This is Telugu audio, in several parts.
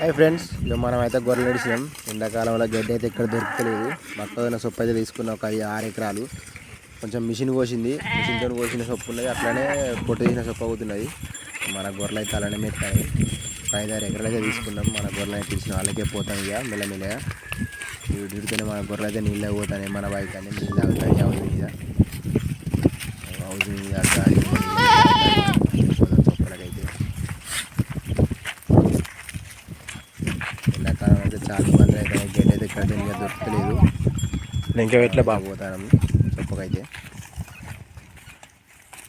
హాయ్ ఫ్రెండ్స్ ఇక మనం అయితే గొర్రెలు నడిచినాం ఎండాకాలంలో గడ్డి అయితే ఇక్కడ దొరకలేదు మొత్తం సొప్పు అయితే తీసుకున్నాం ఒక ఐదు ఆరు ఎకరాలు. కొంచెం మిషన్ కోసింది మిషన్తో కోసిన సొప్పు ఉన్నది. అట్లానే పొట్టు తీసిన సొప్పు అవుతున్నది మన గొర్రెలు అయితే అలానే మెత్తాయి ఒక ఐదు ఆరు ఎకరాలు అయితే తీసుకున్నాం. మన గొర్రెలు అయితే తీసిన వాళ్ళకే పోతాం ఇక మెల్లమెల్లగా. వీటితోనే మన గొర్రెలు అయితే నీళ్ళే పోతాయి మన బైక్ అని నీళ్ళు అవుతాయి హౌస్ మీద హౌస్ మీద గాలి సొప్పులకైతే ఎండాకాలం అయితే చాలా ఇబ్బంది అయితే గడ్డి అయితే ఇక్కడ ఇంకా దొరకలేదు ఇంకా ఎట్లా బాగుపోతాను చెప్పకైతే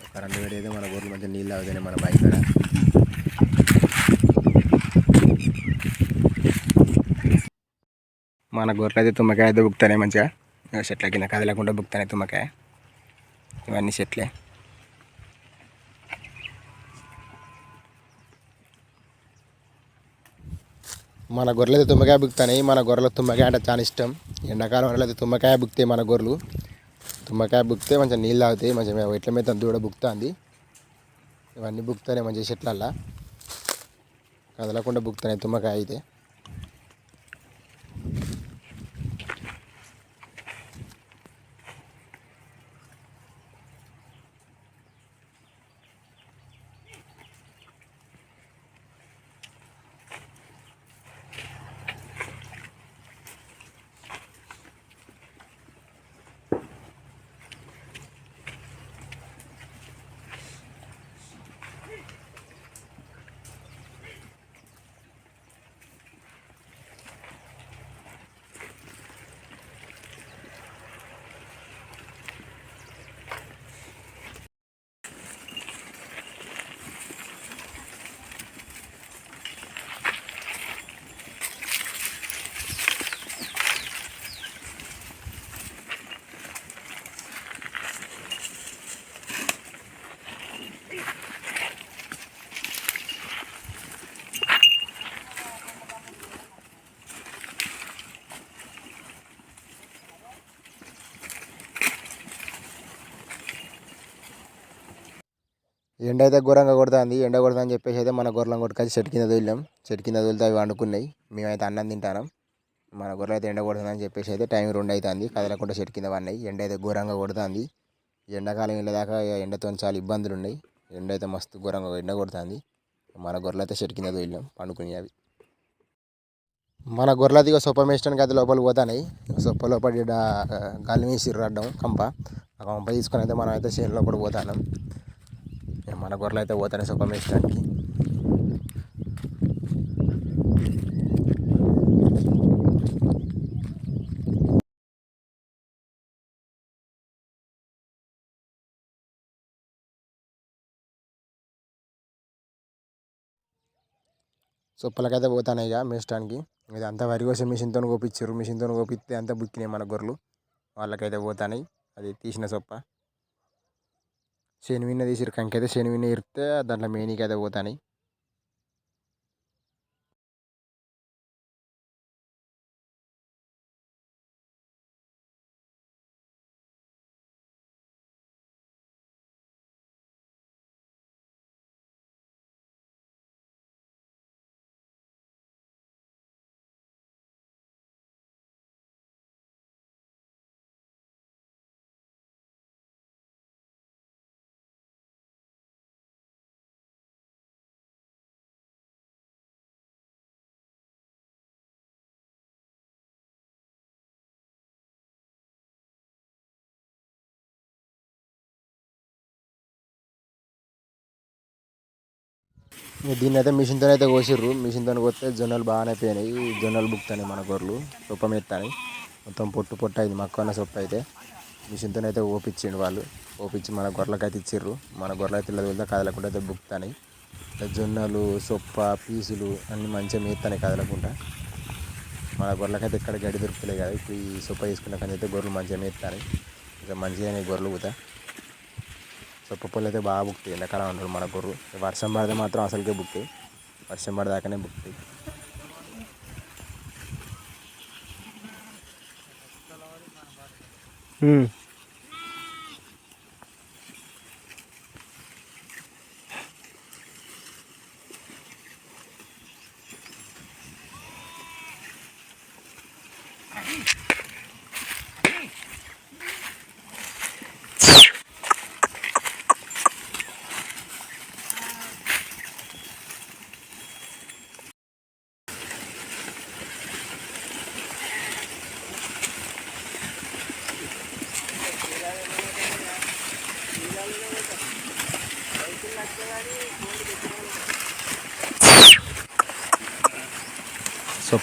ఒక రెండు వేడి అయితే మన గొర్రెలు మంచిగా నీళ్ళు అవుతాయి మన బైక్ కూడా. మన గొర్రెలు అయితే తుమ్మకాయ అయితే బుక్తానే మంచిగా. ఇక చెట్ల కింద కదలకుండా బుక్తానే తుమ్మకాయ. ఇవన్నీ చెట్లే. మన గొర్రెలు అయితే తుమ్మకాయ బుక్తాయి మన గొర్రెలకు తుమ్మకాయ అంటే చాలా ఇష్టం. ఎండాకాలం వల్ల అయితే తుమ్మకాయ బుక్తాయి మన గొర్రెలు. తుమ్మకాయ బుక్తే మంచిగా నీళ్ళు తాగుతాయి మంచిగా ఎట్ల మీద దూడ కూడా బుక్తుంది ఇవన్నీ బుక్తానే మంచిగా చెట్లల్లా. కదలకుండా బుక్తాయి తుమ్మకాయ అయితే. ఎండ అయితే ఘోరంగా కొడుతుంది ఎండ కొడుతుందని చెప్పేసి అయితే మన గొర్రెలను కొట్టుకొచ్చి చెట్టు కింద వదిలాం చెట్టు కింద వదిలితే అవి వండుకున్నాయి మేమైతే అన్నం తింటాం మన గొర్రెలు అయితే ఎండ కొడుతుందని చెప్పేసి అయితే టైం రెండు అవుతుంది కదలకుండా చెట్టు కింద పడినాయి. ఎండ అయితే ఘోరంగా కొడుతుంది. ఎండాకాలం వెళ్ళేదాకా ఎండతో చాలా ఇబ్బందులు ఉన్నాయి. ఎండ అయితే మస్తు ఘోరంగా ఎండ కొడుతుంది. మన గొర్రెలు అయితే చెట్టు కింద వదిలాం పండుకుని అవి. మన గొర్రెలు అయితే సొప్ప మేస్టానికి అయితే లోపలికి పోతాయి సొప్ప లోపల గాలి వేసి రడ్డం కంప. ఆ కంప తీసుకొని అయితే మనం అయితే చేను లోపలికి పోతాను మన గొర్రెలు అయితే పోతాయి సొప్ప మేస్టానికి అయితే పోతాను ఇక మేస్టానికి. ఇది అంతా వరి కోసే మిషన్తో కోపించారు మిషన్తో కోపిస్తే అంతా బుక్కినాయి మన గొర్రెలు. వాళ్ళకైతే పోతాయి అది తీసిన సొప్ప. శనివిన్న తీసిరు కంకైతే శనివిన్న ఇరితే దాంట్లో మేనికి అయితే పోతాయి దీన్ని అయితే మిషన్తో అయితే కోసిర్రు. మిషన్తో కొస్తే జొన్నలు బాగానే పోయినాయి. జొన్నలు బుక్తాయి మన గొర్రెలు. సొప్పమెత్తాయి మొత్తం పొట్టు పొట్టు అయింది. మక్కువ సొప్ప అయితే మిషన్తో అయితే ఓపించిండు వాళ్ళు. ఓపించి మన గొర్రెలకు అయితే ఇచ్చిర్రు. మన గొర్రెలు అయితే ఇలా వెళ్తే కదలకుండా అయితే బుక్తాయి జొన్నలు సొప్ప పీసులు అన్నీ మంచిగా మేస్తాయి కదలకుండా. మన గొర్రెలకు అయితే ఇక్కడ గడి దొరుకుతలే కదా. ఇప్పుడు ఈ సొప్ప తీసుకున్న కానీ అయితే గొర్రెలు మంచిగా మేస్తాయి ఇంకా మంచిగానే గొర్రెలు కూడా సొప్ప అయితే బాగా బుక్తాయి ఎండాకాలం అంటారు మన గొర్రెలు వర్షం పడితే మాత్రం అసలుకే బుక్తాయి వర్షం పడదాకానే బుక్తాయి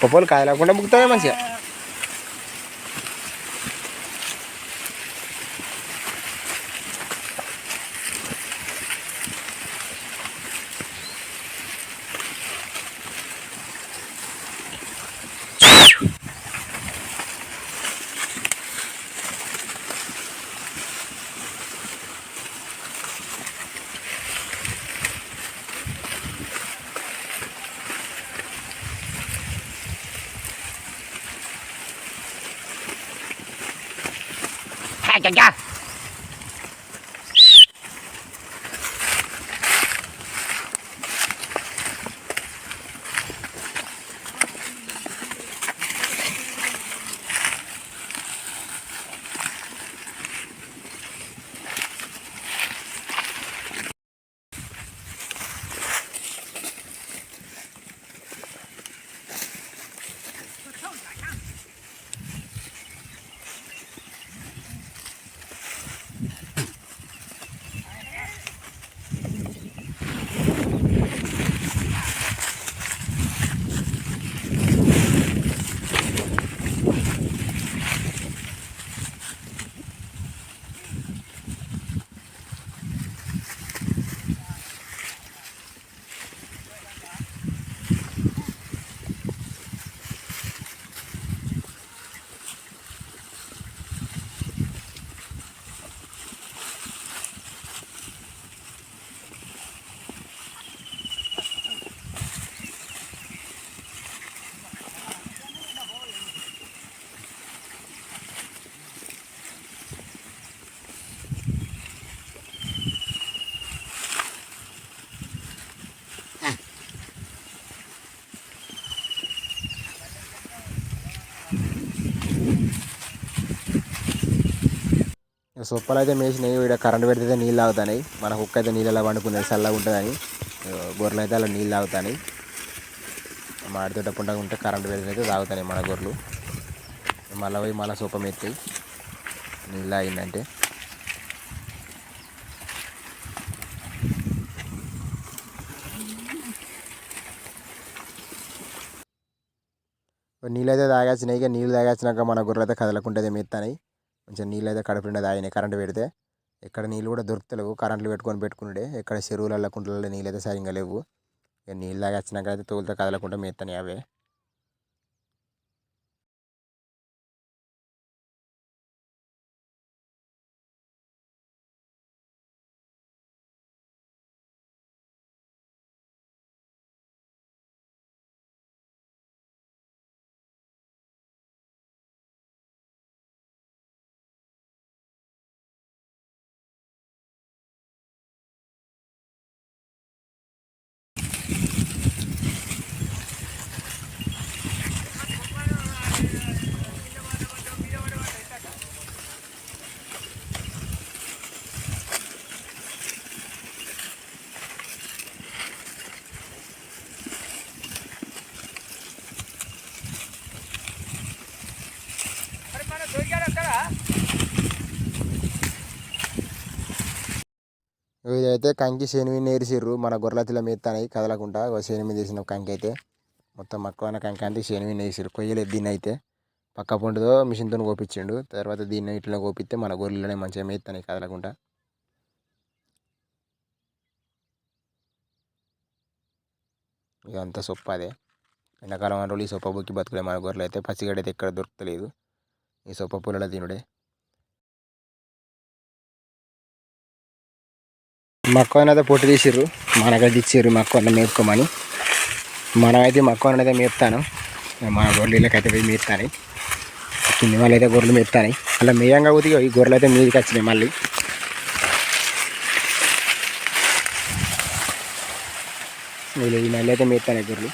సొప్ప పూలు కాయలేకుండా ముక్కుతాయి మంచిగా. Ha ha ha! సొప్పలు అయితే మేసినాయి. ఇక్కడ కరెంట్ పెడితే నీళ్ళు తాగుతాయి మన కుక్క అయితే నీళ్ళలో పండుకున్నది చల్లగా ఉంటుందని. గొర్రెలు అయితే అలా నీళ్ళు తాగుతాయి మాడితోట పుండగా ఉంటే కరెంట్ పెడితే అయితే తాగుతాయి మన గొర్రెలు. మళ్ళీ పోయి మళ్ళీ సొప్ప మెత్తాయి నీళ్ళు తాగిందంటే. నీళ్ళు అయితే తాగాల్సినాయి ఇక నీళ్ళు తాగాల్సినాక మన గొర్రెలు అయితే కదలకుంటే మెత్తాయి కొంచెం నీళ్ళు అయితే కడుపు నిండా తాగినాయి కరెంట్ పెడితే. ఎక్కడ నీళ్ళు కూడా దొరుకుతలేవు. కరెంట్లు పెట్టుకొని పెట్టుకున్నాడే ఎక్కడ చెరువులలో కుంటలలో నీళ్ళు అయితే సరిగ్గా లేవు. ఇక నీళ్ళు తాగి వచ్చినాక అయితే తోలుతో కదలకుండా మేస్తాయి అవే. ఇదైతే కంకి శని నేర్చిర్రు మన గొర్రెలతిలో మేస్తాయి కదలకుండా ఓ శని మీద కంకి అయితే. మొత్తం మక్కువైన కంకి అంతా శని మీద కొయ్యలేదు దీన్ని అయితే. పక్క పొండుతో మిషన్తో కోపించిండు. తర్వాత దీన్ని ఇట్లా కోపిస్తే మన గొర్రెలనే మంచిగా మేస్తాయి కదలకుండా. ఇదంతా సొప్ప అదే ఎండాకాలం రోజులు ఈ సొప్ప బుక్కి బతుకులే. మన గొర్రెలు అయితే పచ్చిగడ్డ అయితే ఎక్కడ దొరకలేదు ఈ సొప్ప పూలలో తినుడే. మక్కువ అయితే పొట్టు తీసిర్రు. మనకైతే ఇచ్చిర్రు. మక్కువని మేపుకోమని. మనమైతే మక్కువని అయితే మేపుతాను. మన గొర్రెలకి అయితే పోయి మేపుతాను. కింది వాళ్ళు అయితే గొర్రెలు మేపుతాయి అలా మేయంగా ఊదిగా ఈ గొర్రెలు అయితే మీదకి వచ్చినాయి మళ్ళీ. వీళ్ళు ఈ మళ్ళీ అయితే మేపుతాను గొర్రెలు.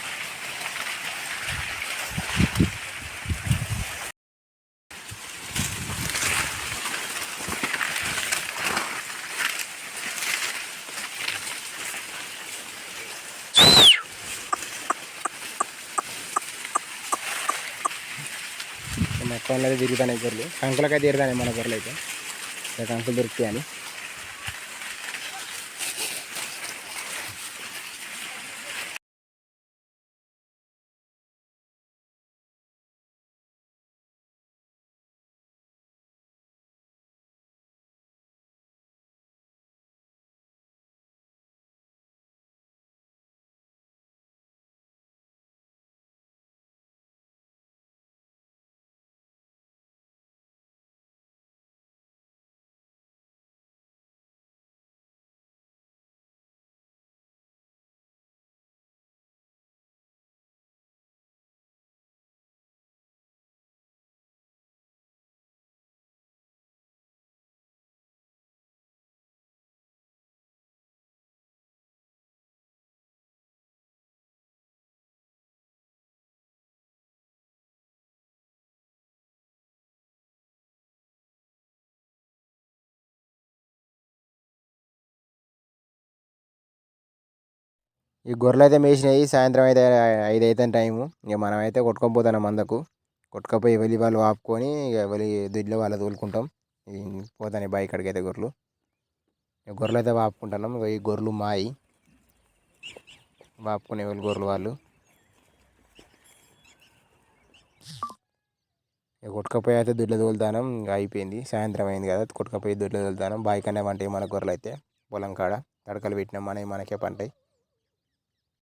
మొత్తం అనేది తిరుగుతాయి గొర్రెలు. కంకులకైతే తిరుగుతాయి మన గొర్రెలు అయితే ఇక కంకులు దొరుకుతాయని. ఈ గొర్రెలు అయితే మేసినాయి సాయంత్రం అయితే ఐదు అయితే టైము. ఇక మనం అయితే పోతాం మందకు. కొట్టుకపోయి వెళ్ళి వాళ్ళు ఆపుకొని ఇక వెళ్ళి దిడ్లో వాళ్ళు తోలుకుంటాం. పోతాయి బావి కాడికి అయితే గొర్రెలు. ఇక గొర్రెలు అయితే వాపుకుంటున్నాం ఈ గొర్రెలు మాయి. వాపుకునే వాళ్ళు గొర్రెలు వాళ్ళు. ఇక కొట్టుకపోయి అయితే దొడ్లు తోలుతాం అయిపోయింది. సాయంత్రం అయింది కదా కొట్టుకపోయి దొడ్లు తోలుతానం బావి కన్నా పంటాయి మన గొర్రెలు అయితే పొలం కాడ తడకలు పెట్టినాం. మనవి మనకే పంటాయి.